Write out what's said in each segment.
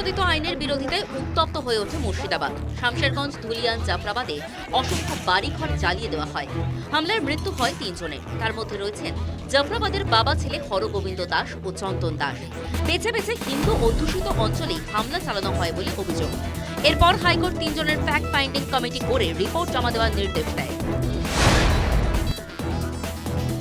সংশোধিত আইনের বিরোধিতায় উত্তপ্ত হয়ে ওঠে মুর্শিদাবাদ। শামশেরগঞ্জ, ধুলিয়ান, জাফরাবাদে অসংখ্য বাড়িঘর জ্বালিয়ে দেওয়া হয়। হামলার মৃত্যু হয় তিনজনের। তার মধ্যে রয়েছেন জাফরাবাদের বাবা ছেলে হরগোবিন্দ দাস ও চন্দন দাস। বেছে বেছে হিন্দু অধ্যুষিত অঞ্চলেই হামলা চালানো হয় বলে অভিযোগ। এরপর হাইকোর্ট তিনজনের ফ্যাক্ট ফাইন্ডিং কমিটি করে রিপোর্ট জমা দেওয়ার নির্দেশ দেয়।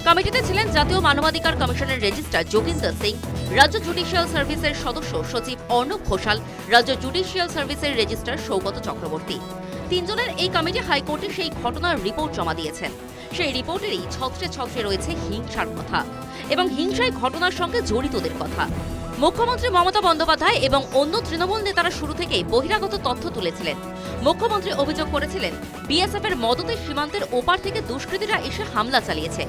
কমিটিতে ছিলেন জাতীয় মানবাধিকার কমিশনের রেজিস্ট্রার যোগিন্দর সিং, রাজ্য জুডিশিয়াল সার্ভিসের সদস্য সচিব অর্ণব ঘোষাল, রাজ্য জুডিশিয়াল সার্ভিসের রেজিস্ট্রার সৌগত চক্রবর্তী। তিনজনের এই কমিটি হাইকোর্টে সেই ঘটনার রিপোর্ট জমা দিয়েছেন। সেই রিপোর্টেরই ছত্রে ছত্রে রয়েছে হিংসার কথা এবং হিংসায় ঘটনার সঙ্গে জড়িতদের কথা। মুখ্যমন্ত্রী মমতা বন্দ্যোপাধ্যায় এবং অন্য তৃণমূল নেতারা শুরু থেকেই বহিরাগত তথ্য তুলেছিলেন। মুখ্যমন্ত্রী অভিযোগ করেছিলেন বিএসএফ এর মদতে সীমান্তের ওপার থেকে দুষ্কৃতীরা এসে হামলা চালিয়েছে।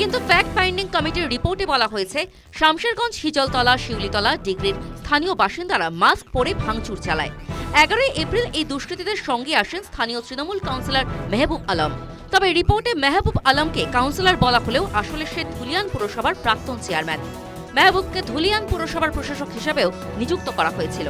কিন্তু ফ্যাক্ট ফাইন্ডিং কমিটির রিপোর্টে বলা হয়েছে, শামশেরগঞ্জ, হিজলতলা, শিউলিতলা ডিগ্রির স্থানীয় বাসিন্দারা মাস্ক পরে ভাঙচুর চালায়। এগারোই এপ্রিল এই দুষ্কৃতীদের সঙ্গে আসেন স্থানীয় তৃণমূল কাউন্সিলর মেহবুব আলম। তবে রিপোর্টে মেহবুব আলমকে কাউন্সিলর বলা হলেও আসলে সে ধুলিয়ান পুরসভার প্রাক্তন চেয়ারম্যান। মেহবুবকে ধুলিয়ান পুরসভার প্রশাসক হিসেবেও নিযুক্ত করা হয়েছিল।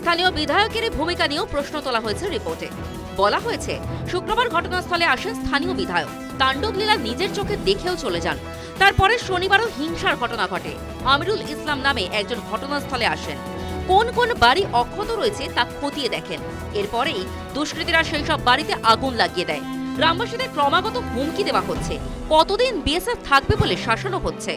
স্থানীয় বিধায়কের ভূমিকা নিয়েও প্রশ্ন তোলা হয়েছে রিপোর্টে বলা হয়েছে, শুক্রবার ঘটনাস্থলে আসেন স্থানীয় বিধায়ক। তাণ্ডব লীলা নিজের চোখে দেখেও চলে যান। তারপরে শনিবারও হিংসার ঘটনা ঘটে। আমিরুল ইসলাম নামে একজন ঘটনাস্থলে আসেন। কোন কোন বাড়ি অক্ষত রয়েছে তা খতিয়ে দেখেন। এরপরেই দুষ্কৃতীরা সেই সব বাড়িতে আগুন লাগিয়ে দেয়। গ্রামবাসীদের ক্রমাগত হুমকি দেওয়া হচ্ছে। কতদিন বিএসএফ থাকবে বলে শাসনও হচ্ছে।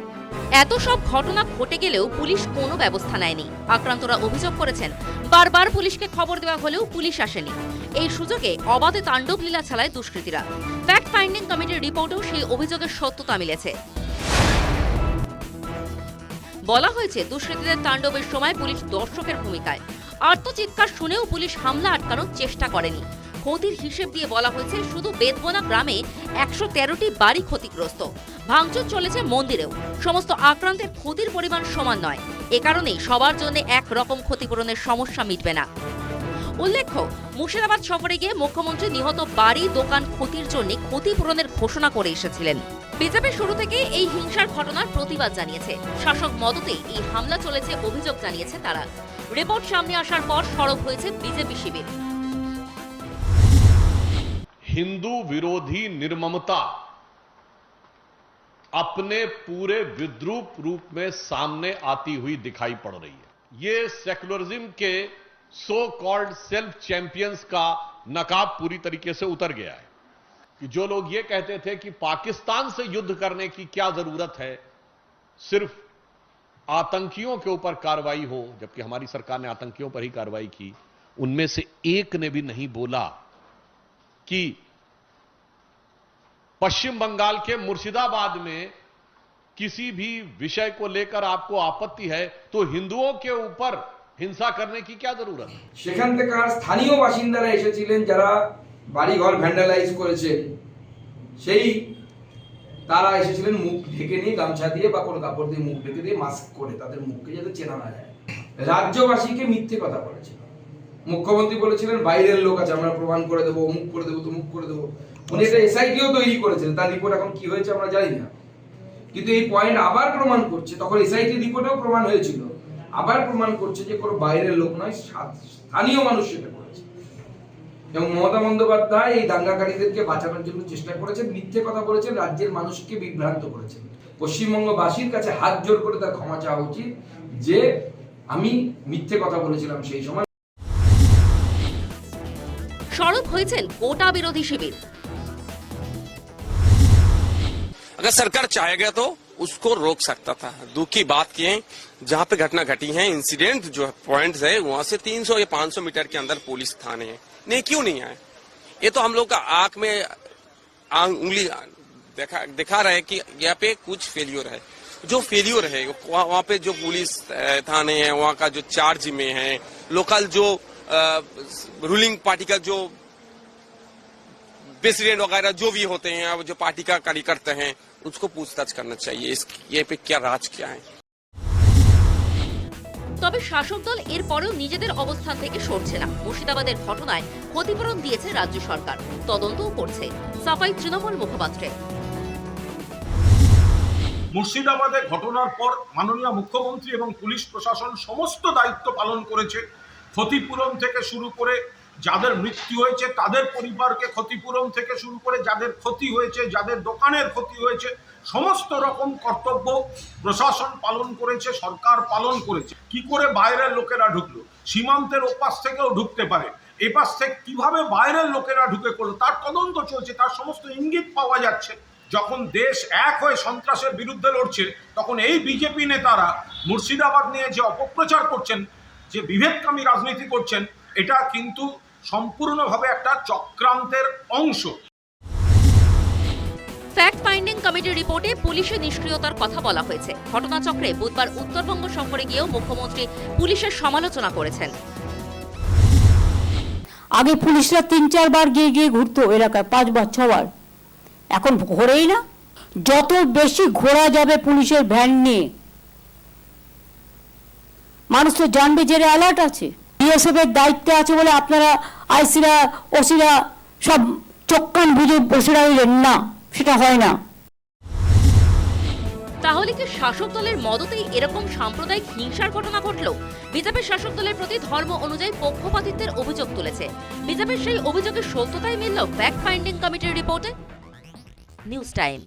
এত সব ঘটনা ঘটে গেলেও পুলিশ কোনো ব্যবস্থা নেয়নি। আক্রান্তরা অভিযোগ করেছেন, বারবার পুলিশকে খবর দেওয়া হলেও পুলিশ আসেনি। এই সুযোগে অবাধে তাণ্ডব লীলা চালায় দুষ্কৃতীরা। ফ্যাক্ট ফাইন্ডিং কমিটির রিপোর্টেও সেই অভিযোগের সত্যতা মিলেছে। বলা হয়েছে, দুষ্কৃতীদের তাণ্ডবের সময় পুলিশ দর্শকের ভূমিকায়। আর্তচিৎকার শুনেও পুলিশ হামলা আটকানোর চেষ্টা করেনি। ক্ষতির হিসেব দিয়ে বলা হয়েছে, শুধু বেদবোনা গ্রামে একশো তেরোটি বাড়ি ক্ষতিগ্রস্ত। ভাঙচুর চলেছে মন্দিরেও। সমস্ত আক্রান্তের ক্ষতির পরিমাণ সমান নয়। এ কারণেই সবার জন্য এক রকম ক্ষতিপূরণের সমস্যা মিটবে না। উল্লেখ্য, মুর্শিদাবাদ সফরে গিয়ে মুখ্যমন্ত্রী নিহত বাড়ি, দোকান ক্ষতির জন্য ক্ষতিপূরণের ঘোষণা করে এসেছিলেন। বিজেপি শুরু থেকে এই হিংসার ঘটনার প্রতিবাদ জানিয়েছে। শাসক মদতে এই হামলা চলেছে, অভিযোগ জানিয়েছে তারা। রিপোর্ট সামনে আসার পর সড়ক হয়েছে বিজেপি শিবির। हिंदू विरोधी निर्ममता अपने पूरे विद्रूप रूप में सामने आती हुई दिखाई पड़ रही है। यह सेक्युलरिज्म के सो कॉल्ड सेल्फ चैंपियंस का नकाब पूरी तरीके से उतर गया है। कि जो लोग ये कहते थे कि पाकिस्तान से युद्ध करने की क्या ज़रूरत है, सिर्फ़ आतंकियों के ऊपर कार्रवाई हो, जबकि हमारी सरकार ने आतंकियों पर ही कार्रवाई की, उनमें से एक ने भी नहीं बोला कि पश्चिम बंगाल के मुर्शिदाबाद में किसी भी विषय को लेकर आपको आपत्ति है तो हिंदुओं के ऊपर हिंसा करने की क्या जरूरत है সেখান থেকে আর স্থানীয় বাসিন্দারা এসেছিলেন যারা বাড়িঘর ভ্যান্ডালাইজ করেছেন সেই তারা এসেছিলেন মুখ ঢেকে নিয়ে গামছা দিয়ে বা কোনো কাপড় দিয়ে মুখ ঢেকে দিয়ে মাস্ক করে তাদের মুখকে যাতে চেনা না যায় রাজ্যবাসীকে মিথ্যে কথা বলেছিল মুখ্যমন্ত্রী বলেছিলেন বাইরের লোক আছে আমরা প্রমাণ করে দেবো অমুক করে দেবো তমুক করে দেবো উনি একটা এসআইটিও তৈরি করেছিলেন তার রিপোর্ট এখন কি হয়েছে আমরা জানি না। কিন্তু এই পয়েন্ট আবার প্রমাণ করছে, তখন এসআইটি রিপোর্টেও প্রমাণ হয়েছিল। আবার প্রমাণ করছে যে কোনো বাইরের লোক নয় স্থানীয় মানুষ সেটা করেছে। এবং মমতা বন্দ্যোপাধ্যায় এই দাঙ্গাকারীদেরকে বাঁচানোর জন্য চেষ্টা করেছেন, মিথ্যে কথা বলেছেন, রাজ্যের মানুষকে বিভ্রান্ত করেছেন। পশ্চিমবঙ্গবাসীর কাছে হাত জোর করে তার ক্ষমা চাওয়া উচিত, যে আমি মিথ্যে কথা বলেছিলাম সেই সময়। সরব হয়েছেন গোটা বিরোধী শিবির। अगर सरकार चाहेगा तो उसको रोक सकता था। दुख की बात की है, जहाँ पे घटना घटी है इंसिडेंट जो पॉइंट है, वहाँ से 300 या 500 मीटर के अंदर पुलिस थाने है। नहीं, क्यों नहीं आए? ये तो हम लोग का आँख में आँख उंगली देखा, दिखा रहा है कि यहाँ पे कुछ फेलियर है। जो फेलियर है, वहाँ पे जो पुलिस थाने हैं, वहाँ का जो चार्ज में है लोकल जो रूलिंग पार्टी का जो प्रेसिडेंट वगैरह जो भी होते हैं अब जो पार्टी का कार्यकर्ता हैं उसको पूछताछ करना चाहिए इस ये पे क्या राज क्या है তবে শাসক দল এরপরেও নিজেদের অবস্থান থেকে সরছে না মুর্শিদাবাদের ঘটনায় ক্ষতিপূরণ দিয়েছে রাজ্য সরকার তদন্তও করছে সাফাই তৃণমূল মুখপাত্রের মুর্শিদাবাদে ঘটনার পর মাননীয় মুখ্যমন্ত্রী এবং পুলিশ প্রশাসন সমস্ত দায়িত্ব পালন করেছে ক্ষতিপূরণ থেকে শুরু করে যাদের মৃত্যু হয়েছে, তাদের পরিবারকে ক্ষতিপূরণ থেকে শুরু করে যাদের ক্ষতি হয়েছে, যাদের দোকানের ক্ষতি হয়েছে, সমস্ত রকম কর্তব্য প্রশাসন পালন করেছে, সরকার পালন করেছে। কি করে বাইরের লোকেরা ঢুকলো? সীমান্তের ওপাশ থেকেও ঢুকতে পারে। এপাশ থেকে কীভাবে বাইরের লোকেরা ঢুকে করল তার তদন্ত চলছে, তার সমস্ত ইঙ্গিত পাওয়া যাচ্ছে। যখন দেশ এক হয়ে সন্ত্রাসের বিরুদ্ধে লড়ছে, তখন এই বিজেপি নেতারা মুর্শিদাবাদ নিয়ে যে অপপ্রচার করছেন, যে বিভেদকামী রাজনীতি করছেন, এটা কিন্তু সম্পূর্ণভাবে একটা চক্রান্তের অংশ। ফ্যাক্ট ফাইন্ডিং কমিটির রিপোর্টে পুলিশের নিষ্ক্রিয়তার কথা বলা হয়েছে। ঘটনাচক্রে বুধবার উত্তরবঙ্গ সফরে গিয়েও মুখ্যমন্ত্রী পুলিশের সমালোচনা করেছেন। আগে পুলিশরা তিন চারবার গিয়ে গিয়ে ঘুরতো এলাকায় পাঁচবার ছবার এখন ঘোরেই না। যত বেশি ঘোরা যাবে পুলিশের ভ্যান নিয়ে মানুষ তো জানবে যে অ্যালার্ট আছে। বিএসএফ এর দায়িত্বে আছে বলে আপনারা আইসিরা, ওসিরা সব চোখ কান বুঝে বসে রইলেন। না, সেটা হয় না। তাহলে কি শাসক দলের মদতেই এরকম সাম্প্রদায়িক হিংসার ঘটনা ঘটল? বিজেপির শাসক দলের প্রতি ধর্ম অনুযায়ী পক্ষপাতিত্বের অভিযোগ তুলেছে। বিজেপির সেই অভিযোগের সত্যতাই মিলল ফ্যাক্ট ফাইন্ডিং কমিটির রিপোর্টে নিউজ টাইম